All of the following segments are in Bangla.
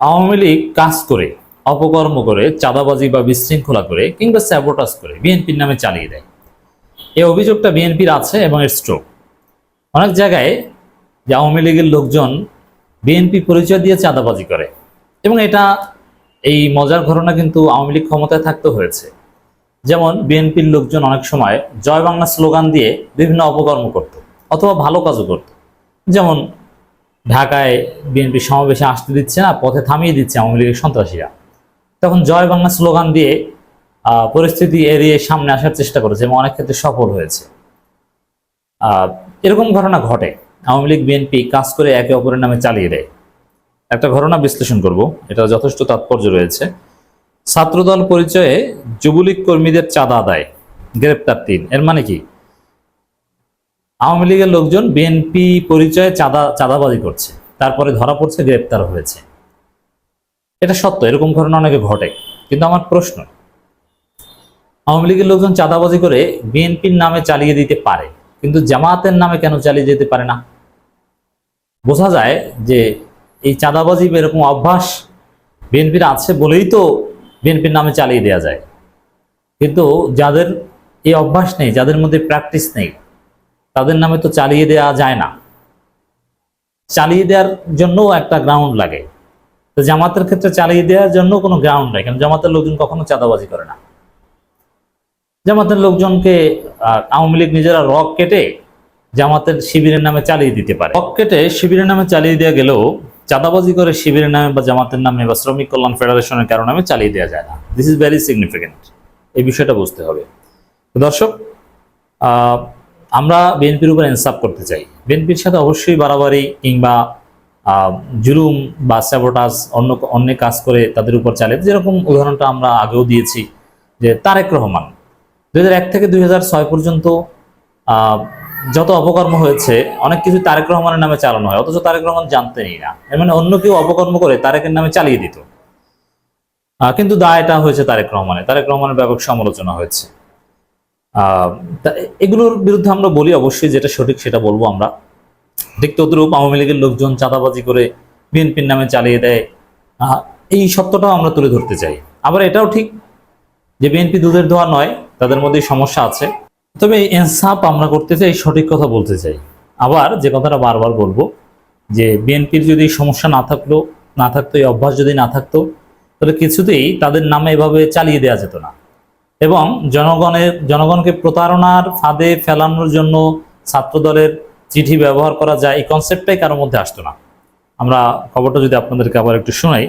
আওয়ামী লীগ কাজ করে, অপকর্ম করে, চাঁদাবাজি বা বিশৃঙ্খলা করে কিংবা স্যাবোটাস করে, বিএনপির নামে চালিয়ে দেয়। এই অভিযোগটা বিএনপির আছে এবং এর স্ট্রোক অনেক জায়গায় যে আওয়ামী লীগের লোকজন বিএনপি পরিচয় দিয়ে চাঁদাবাজি করে এবং এটা এই মজার ঘটনা কিন্তু আওয়ামী লীগ ক্ষমতায় থাকতে হয়েছে। যেমন বিএনপির লোকজন অনেক সময় জয় বাংলা স্লোগান দিয়ে বিভিন্ন অপকর্ম করত অথবা ভালো কাজও করত। যেমন ঢাকায় বিএনপি সমাবেশে আসতে দিচ্ছে না, পথে থামিয়ে দিচ্ছে আওয়ামী লীগের সন্ত্রাসীরা। তখন জয় বাংলা স্লোগান দিয়ে পরিস্থিতি এড়িয়ে সামনে আসার চেষ্টা করেছে এবং অনেক ক্ষেত্রে সফল হয়েছে। এরকম ঘটনা ঘটে। আওয়ামী লীগ, বিএনপি কাজ করে একে অপরের নামে চালিয়ে দেয়। একটা ঘটনা বিশ্লেষণ করব, এটা যথেষ্ট তাৎপর্য রয়েছে। ছাত্রদল পরিচয়ে যুবলীগ কর্মীদের চাঁদা আদায়, গ্রেপ্তার তিন। এর মানে কি? আওয়ামী লীগের লোকজন বিএনপি পরিচয়ে চাঁদা, চাঁদাবাজি করছে। তারপরে ধরা পড়ছে, গ্রেপ্তার হয়েছে। এটা সত্য, এরকম ঘটনা অনেকে ঘটে। কিন্তু আমার প্রশ্ন, আওয়ামী লীগের লোকজন চাঁদাবাজি করে বিএনপির নামে চালিয়ে দিতে পারে, কিন্তু জামায়াতের নামে কেন চালিয়ে যেতে পারে না? বোঝা যায় যে এই চাঁদাবাজি এরকম অভ্যাস বিএনপির আছে বলেই তো বিএনপির নামে চালিয়ে দেওয়া যায়। কিন্তু যাদের এই অভ্যাস নেই, যাদের মধ্যে প্র্যাকটিস নেই তাদের নামে তো চালিয়ে দেওয়া যায় না। চালিয়ে দেওয়ার জন্যও একটা গ্রাউন্ড লাগে। তো জামাতের ক্ষেত্রে চালিয়ে দেওয়ার জন্য কোনো গ্রাউন্ড নেই, কারণ জামাতের লোকজন কখনো চাঁদাবাজি করে না। জামাতের লোকজনকে আওয়ামী লীগ নিজেরা রক কেটে জামাতের শিবিরের নামে চালিয়ে দিতে পারে। রক কেটে শিবিরের নামে চালিয়ে দেওয়া গেলেও চাঁদাবাজি করে শিবিরের নামে বা জামাতের নামে বা শ্রমিক কল্যাণ ফেডারেশনের কারও নামে চালিয়ে দেওয়া যায় না। দিস ইজ ভেরি সিগনিফিকেন্ট এই বিষয়টা বুঝতে হবে। দর্শক আমরা বিএনপির উপর ইনসাফ করতে চাই। বিএনপির সাথে অবশ্যই বাড়াবাড়ি কিংবা জুলুম বা স্যাবোটাস অন্য অন্য কাজ করে তাদের উপর চালে যেরকম উদাহরণটা আমরা আগেও দিয়েছি যে তারেক রহমান। দু হাজার এক থেকে দুই হাজার ছয় পর্যন্ত যত অপকর্ম হয়েছে, অনেক কিছু তারেক রহমানের নামে চালানো হয়, অথচ তারেক রহমান জানতেনই না। এর মানে অন্য কেউ অপকর্ম করে তারেকের নামে চালিয়ে দিত। কিন্তু দায়টা হয়েছে তারেক রহমানের। তারেক রহমানের ব্যাপক সমালোচনা হয়েছে। এগুলোর বিরুদ্ধে আমরা বলি অবশ্যই যেটা সঠিক সেটা বলব আমরা। ঠিক তদ্রুপ আওয়ামী লীগের লোকজন চাঁদাবাজি করে বিএনপির নামে চালিয়ে দেয়। এই সত্যটাও আমরা তুলে ধরতে চাই। আবার এটাও ঠিক যে বিএনপি দুধের ধোয়া নয়, তাদের মধ্যে সমস্যা আছে। তবে এই ইনসাফ আমরা করতে চাই, সঠিক কথা বলতে চাই। আবার যে কথাটা বারবার বলব যে বিএনপির যদি সমস্যা না থাকল, না থাকতো, এই অভ্যাস যদি না থাকতো, তাহলে কিছুতেই তাদের নামে এভাবে চালিয়ে দেওয়া যেত না। এবং জনগণের, জনগণকে প্রতারণার ফাঁদে ফেলানোর জন্য ছাত্রদলের চিঠি ব্যবহার করা যায়, এই কনসেপ্টটাই কারোর মধ্যে আসতো না। আমরা খবরটা যদি আপনাদেরকে আবার একটু শোনাই।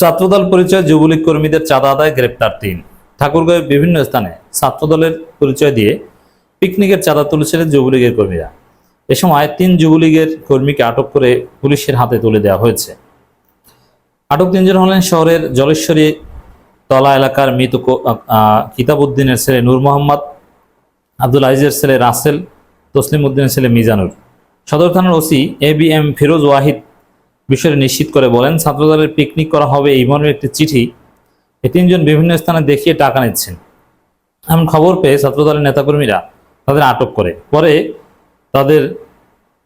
ছাত্রদল পরিচয় যুবলীগ কর্মীদের চাঁদা আদায়, গ্রেপ্তার তিন। ঠাকুরগাঁয়ের বিভিন্ন স্থানে ছাত্রদলের পরিচয় দিয়ে পিকনিকের চাঁদা তুলেছিলেন যুবলীগের কর্মীরা। এ সময় তিন যুবলীগের কর্মীকে আটক করে পুলিশের হাতে তুলে দেওয়া হয়েছে। আটক তিনজন হলেন শহরের জলেশ্বরী তলা এলাকার মৃত ক- আহ, কিতাবউদ্দিনের ছেলে নূর মোহাম্মদ আব্দুল আজিজের ছেলে রাসেল তসলিম উদ্দিনের ছেলে মিজানুর। সদর থানার OC A B M Firoz Wahid বিষয়টি নিশ্চিত করে বলেন ছাত্রদলের পিকনিক করা হবে এই মর্মের একটি চিঠি এ তিনজন বিভিন্ন স্থানে দেখিয়ে টাকা নিচ্ছেন। এমন খবর পেয়ে ছাত্রদলের নেতাকর্মীরা তাদের আটক করে। পরে তাদের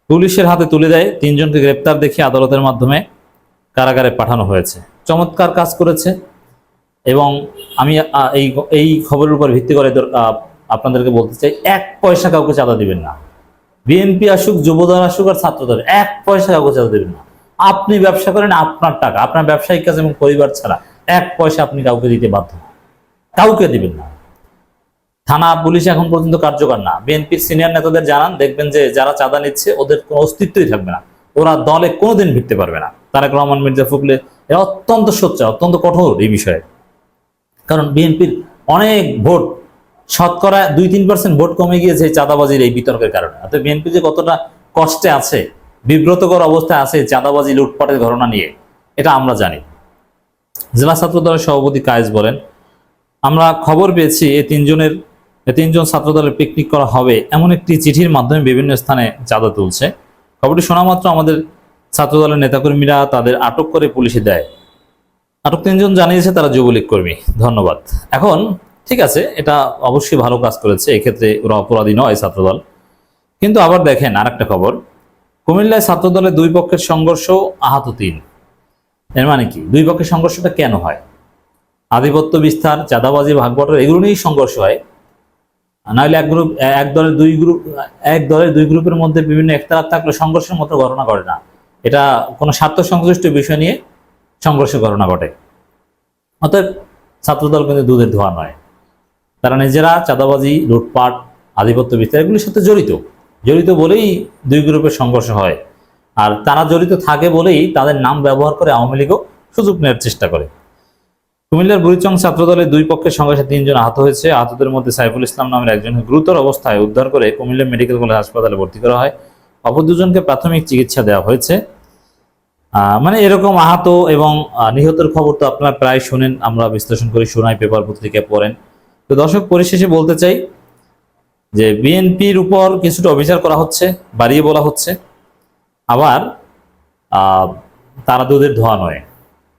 পুলিশের হাতে তুলে দেয় তিনজনকে গ্রেপ্তার দেখিয়ে আদালতের মাধ্যমে কারাগারে পাঠানো হয়েছে। চমৎকার কাজ করেছে। এবং আমি এই এই খবরের উপর ভিত্তি করে আপনাদেরকে বলতে চাই, এক পয়সা কাউকে চাঁদা দিবেন না। বিএনপি আসুক, যুবদল আসুক আর ছাত্রদল, এক পয়সা কাউকে চাঁদা দিবেন না। আপনি ব্যবসা করেন আপনার টাকা, আপনার ব্যবসায়িক কাজ এবং পরিবার ছাড়া এক পয়সা আপনি কাউকে দিতে বাধ্য। কাউকে দিবেন না। থানা পুলিশ এখন পর্যন্ত কার্যকর না। বিএনপির সিনিয়র নেতাদের জানান, দেখবেন যে যারা চাঁদা নিচ্ছে, ওদের কোনো অস্তিত্বই থাকবে না। ওরা দলে কোনোদিন ভিড়তে পারবে না। তারেক রহমান, মির্জা ফুকলে এরা অত্যন্ত সোচ্চা অত্যন্ত কঠোর এই বিষয়ে। কারণ বিএনপির অনেক ভোট শতকরা দুই তিন পার্সেন্ট ভোট কমে গিয়েছে চাঁদাবাজির এই বিতর্কের কারণে। অর্থাৎ বিএনপি যে কতটা কষ্টে আছে, বিব্রতকর অবস্থায় আছে চাঁদাবাজি, লুটপাটের ঘটনা নিয়ে, এটা আমরা জানি। জেলা ছাত্র দলের সভাপতি কায়েস বলেন, আমরা খবর পেয়েছি এই তিনজনের তিনজন ছাত্র দলের পিকনিক করা হবে এমন একটি চিঠির মাধ্যমে বিভিন্ন স্থানে চাঁদা তুলছে। খবরটি শোনা মাত্র আমাদের ছাত্র দলের নেতাকর্মীরা তাদের আটক করে পুলিশে দেয়। আটক তিনজন জানিয়েছে তারা যুবলীগ কর্মী। ধন্যবাদ। এখন, ঠিক আছে, এটা অবশ্যই ভালো কাজ করেছে, এক্ষেত্রে ওরা অপরাধী নয় ছাত্রদল। কিন্তু আবার দেখেন, আরেকটা খবর। কুমিল্লায় ছাত্রদলের দুই পক্ষের সংঘর্ষ আহত তিন। এর মানে কি? দুই পক্ষের সংঘর্ষটা কেন হয়? আধিপত্য বিস্তার, চাঁদাবাজি ভাগবটর এগুলো নিয়েই সংঘর্ষ হয়। নাহলে এক গ্রুপ, এক দলের দুই গ্রুপ, এক দলের দুই গ্রুপের মধ্যে বিভিন্ন একতারাত থাকলে সংঘর্ষের মতো ঘটনা ঘটে না। এটা কোনো স্বার্থ সংশ্লিষ্ট বিষয় নিয়ে সংঘর্ষের ঘটনা ঘটে। অতএব ছাত্রদল কিন্তু দুধের ধোয়া নয়। তারা নিজেরা চাঁদাবাজি, লুটপাট, আধিপত্য বিস্তার এগুলির সাথে জড়িত। জড়িত বলেই দুই গ্রুপের সংঘর্ষ হয়। আর তারা জড়িত থাকে বলেই তাদের নাম ব্যবহার করে আওয়ামী লীগও সুযোগ নেওয়ার চেষ্টা করে। কুমিল্লার বুড়িচং ছাত্রদলের দুই পক্ষের সংঘর্ষে তিনজন আহত হয়েছে। আহতদের মধ্যে সাইফুল ইসলাম নামের একজনকে গুরুতর অবস্থায় উদ্ধার করে কুমিল্লা মেডিকেল কলেজ হাসপাতালে ভর্তি করা হয়। অপর দুজনকে প্রাথমিক চিকিৎসা দেওয়া হয়েছে। মানে এরকম আহত এবং নিহতের খবর তো আপনারা প্রায় শুনেন, আমরা বিশ্লেষণ করি শোনাই পেপার পত্রিকায় পড়েন। তো দর্শক, পরিশেষে বলতে চাই যে বিএনপির উপর কিছুটা অবিচার করা হচ্ছে, বাড়িয়ে বলা হচ্ছে। আবার তারা দুধের ধোয়া নয়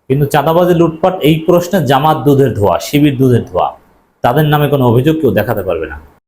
কিন্তু চাঁদাবাজি লুটপাট, এই প্রশ্নে জামাত দুধের ধোয়া, শিবির দুধের ধোয়া, তাদের নামে কোনো অভিযোগ কেউ দেখাতে পারবে না।